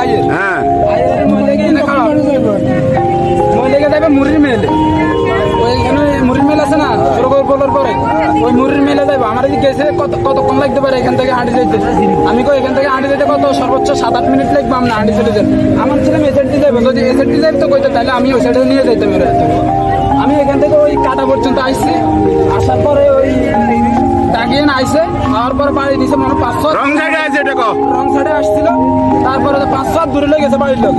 আইয়ের। হ্যাঁ। আইয়ের মহিলাকে এনে খাওয়া মহিলাকে যাবে মুড়ির মেলে। ওইখানে মুড়ির মেল আছে না সরকার বলার পরে। ওই মুড়ির মেলে যাবে আমার গেছে কত কতক্ষণ লাগতে পারে এখান থেকে হাঁটি যেতে আমি কই এখান থেকে হাঁটি যেতে কত? সর্বোচ্চ সাত আট মিনিট লাগবে আমরা হাঁটি চলে যাবে আমার ছেলে এসেন্টি যাবে যদি এসেন্টি যাবে তো কইতে তাহলে আমি ওই সাইডে নিয়ে যাইতে মেরে আমি এখান থেকে ওই কাটা পর্যন্ত আসছি পরে আইসে আমার পরে বাড়ি দিছে মনে পাঁচশো রং সাইডে আছে এটা রং সাইডে আসছিল তারপরে পাঁচশো দূরে লেগেছে বাড়ির লোক।